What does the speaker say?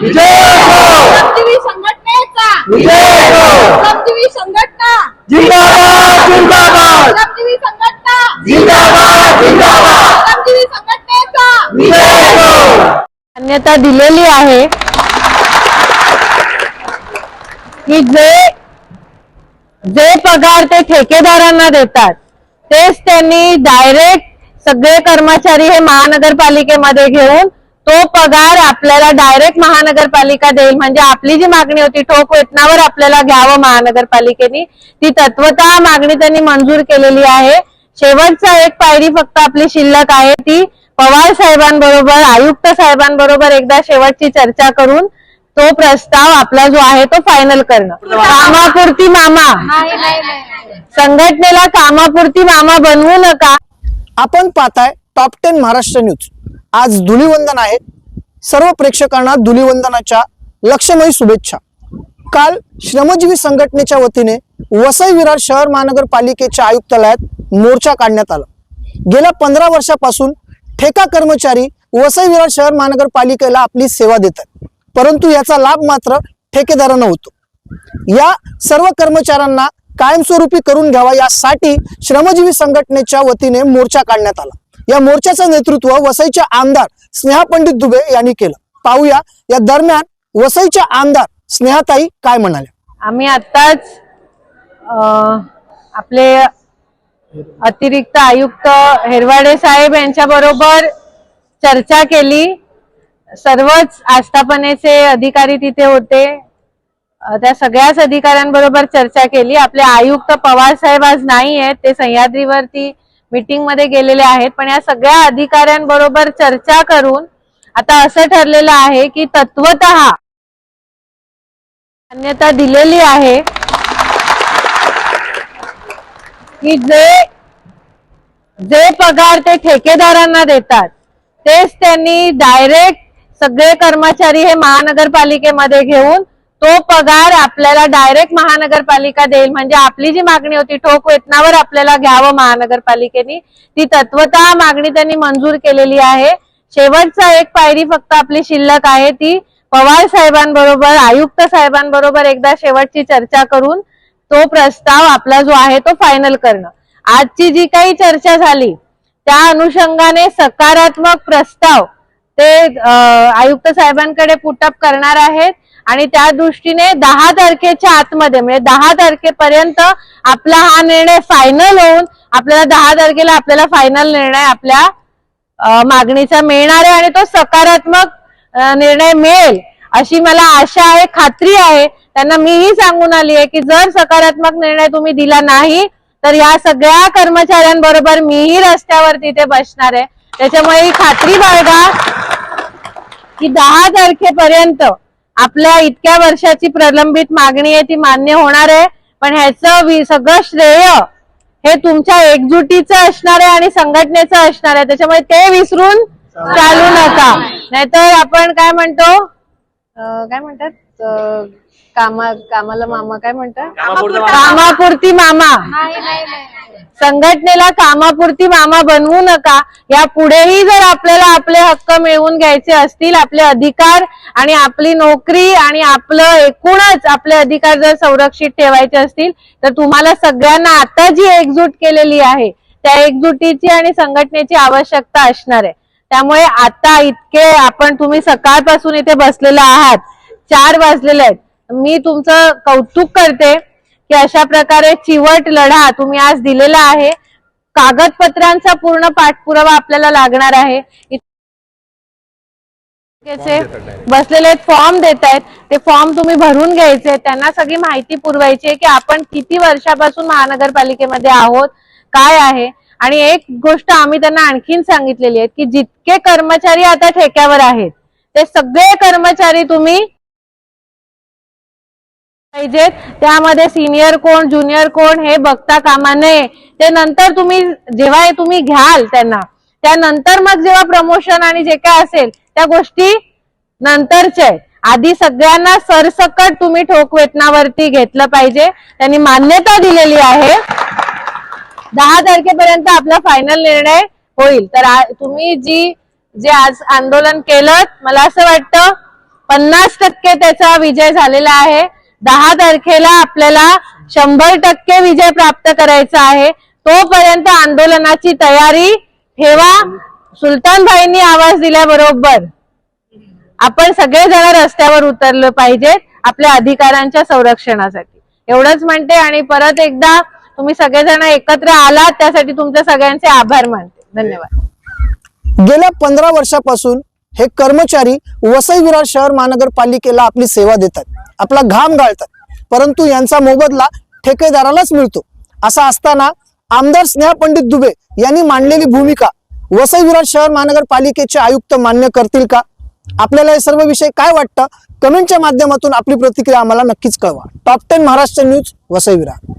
विजय हो! श्रमजीवी संघटनेचा! विजय हो! श्रमजीवी संघटना! जिंदाबाद जिंदाबाद! श्रमजीवी संघटना! जिंदाबाद जिंदाबाद! श्रमजीवी संघटनेचा! विजय हो! मान्यता दिलेली आहे. की जे जे पगार ते ठेकेदारांना देतात तेच त्यांनी डायरेक्ट सगळे कर्मचारी हे महानगरपालिकेमध्ये घेऊन तो पगार आपल्याला डायरेक्ट महानगरपालिका देईल. म्हणजे आपली जी मागणी होती ठोक वेतनावर आपल्याला घ्यावं महानगरपालिकेने. ती तत्वतः मागणी त्यांनी मंजूर केलेली आहे. शेवटचा एक पायरी फक्त आपली शिल्लक आहे ती पवार साहेबांबरोबर आयुक्त साहेबांबरोबर एकदा शेवटची चर्चा करून तो प्रस्ताव आपला जो आहे तो फायनल करणं. कामापुरती मामा. संघटनेला कामापुरती मामा बनवू नका. आपण पाहताय टॉप टेन महाराष्ट्र न्यूज आज धुलीवंदन आहे. सर्व प्रेक्षकांना धुलीवंदनाच्या लक्षमयी शुभेच्छा. काल श्रमजीवी संघटनेच्या वतीने वसई विरार शहर महानगरपालिकेच्या आयुक्तालयात मोर्चा काढण्यात आला. गेल्या पंधरा वर्षापासून ठेका कर्मचारी वसई विरार शहर महानगरपालिकेला आपली सेवा देतात. परंतु याचा लाभ मात्र ठेकेदारांना होतो. या सर्व कर्मचाऱ्यांना कायमस्वरूपी करून घ्यावा यासाठी श्रमजीवी संघटनेच्या वतीने मोर्चा काढण्यात आला. या मोर्चाचं नेतृत्व वसईच्या आमदार स्नेहा पंडित दुबे यांनी केलं. पाहूया या दरम्यान वसईच्या आमदार स्नेहाताई काय म्हणाल्या आम्ही आत्ताच आपले अतिरिक्त आयुक्त हेरवाडे साहेब यांच्या बरोबर चर्चा केली. सर्वच आस्थापनेचे अधिकारी तिथे होते. त्या सगळ्याच अधिकाऱ्यांबरोबर चर्चा केली. आपले आयुक्त पवार साहेब आज नाही आहेत ते सह्याद्रीवरती मीटिंगमध्ये गेलेले आहेत. पण या सगळ्या अधिकाऱ्यांबरोबर चर्चा करून आता असं ठरलेलं आहे की तत्वत मान्यता दिलेली आहे की जे जे पगार ते ठेकेदारांना देतात तेच त्यांनी डायरेक्ट सगळे कर्मचारी हे महानगरपालिकेमध्ये घेऊन तो पगार आपल्याला डायरेक्ट महानगरपालिका देईल. म्हणजे आपली जी मागणी होती ठोक वेतनावर आपल्याला घ्यावं महानगरपालिकेने. ती तत्वता मागणी त्यांनी मंजूर केलेली आहे. शेवटचा एक पायरी फक्त आपली शिल्लक आहे. ती पवार साहेबांबरोबर आयुक्त साहेबांबरोबर एकदा शेवटची चर्चा करून तो प्रस्ताव आपला जो आहे तो फायनल करणं. आजची जी काही चर्चा झाली त्या अनुषंगाने सकारात्मक प्रस्ताव ते आयुक्त साहेबांकडे पुटअप करणार आहेत. आणि त्या दृष्टीने दहा तारखेच्या आतमध्ये म्हणजे दहा तारखेपर्यंत आपला हा निर्णय फायनल होऊन आपल्याला दहा तारखेला आपल्याला फायनल निर्णय आपल्या मागणीचा मिळणार आहे आणि तो सकारात्मक निर्णय मिळेल अशी मला आशा आहे खात्री आहे. त्यांना मीही सांगून आली आहे की जर सकारात्मक निर्णय तुम्ही दिला नाही तर या सगळ्या कर्मचाऱ्यांबरोबर मीही रस्त्यावर तिथे बसणार आहे. त्याच्यामुळे ही खात्री बाळगा की दहा तारखेपर्यंत आपल्या इतक्या वर्षाची प्रलंबित मागणी आहे ती मान्य होणार आहे. पण ह्याचं सगळं श्रेय हे तुमच्या एकजुटीचं असणार आहे आणि संघटनेचं असणार आहे. त्याच्यामुळे ते विसरून चालू नका. नाहीतर आपण काय म्हणतो? काय म्हणतात? अं, कामा कामाला मामा काय म्हणतात? कामापुरती मामा. नाही नाही नाही. संघटनेला कामापुरती मामा बनवू नका. या पुढेही जर आपल्याला आपले हक्क मिळवून घ्यायचे असतील आपले अधिकार आणि आपली नोकरी आणि आपलं एकूणच आपले अधिकार जर संरक्षित ठेवायचे असतील तर तुम्हाला सगळ्यांना आता जी एकजूट केलेली आहे. त्या एकजुटीची आणि संघटनेची आवश्यकता असणार आहे. त्यामुळे आता इतके आपण तुम्ही सकाळपासून इथे बसलेले आहात. चार वाजलेले आहेत. मी तुमचं कौतुक करते की अशा प्रकारे चिवट लढा तुम्ही आज दिलेला आहे. कागदपत्रांचा पूर्ण पाठपुरावा आपल्याला लागणार आहे. बसलेले फॉर्म देत आहेत. ते फॉर्म तुम्ही भरून घ्यायचे. त्यांना सगळी माहिती पुरवायची आहे की आपण किती वर्षापासून महानगरपालिकेमध्ये आहोत काय आहे. आणि एक गोष्ट आम्ही त्यांना आणखीन सांगितलेली आहे की जितके कर्मचारी आता ठेक्यावर आहेत ते सगळे कर्मचारी तुम्ही पाहिजेत. त्यामध्ये सिनियर कोण ज्युनियर कोण हे बघता कामा नये. ते नंतर तुम्ही जेव्हा तुम्ही घ्याल त्यांना त्यानंतर मग जेव्हा प्रमोशन आणि जे काय असेल त्या गोष्टी नंतरच्या आहेत. आधी सगळ्यांना सरसकट तुम्ही ठोक वेतनावरती घेतलं पाहिजे. त्यांनी मान्यता दिलेली आहे. दहा तारखेपर्यंत आपला फायनल निर्णय होईल. तर तुम्ही जी जे आज आंदोलन केलं मला असं वाटतं पन्नास टक्के त्याचा विजय झालेला आहे. दहा तारखेला आपल्याला शंभर टक्के विजय प्राप्त करायचा आहे. तोपर्यंत आंदोलनाची तयारी ठेवा. सुलतानभाईंनी आवाज दिल्याबरोबर आपण सगळेजण रस्त्यावर उतरलं पाहिजेत आपल्या अधिकारांच्या संरक्षणासाठी. एवढंच म्हणते आणि परत एकदा तुम्ही सगळेजण एकत्र आलात त्यासाठी तुमच्या सगळ्यांचे आभार मानते. धन्यवाद. गेल्या पंधरा वर्षापासून हे कर्मचारी वसई विरार शहर महानगरपालिकेला आपली सेवा देतात आपला घाम गाळतात परंतु यांचा मोबदला ठेकेदारालाच मिळतो. असा असताना आमदार स्नेहा पंडित दुबे यांनी मांडलेली भूमिका वसई विरार शहर महानगरपालिकेचे आयुक्त मान्य करतील का? आपल्याला हे सर्व विषय काय वाटतं? कमेंटच्या माध्यमातून आपली प्रतिक्रिया आम्हाला नक्कीच कळवा. Top ten Maharashtra news Vasai Virar.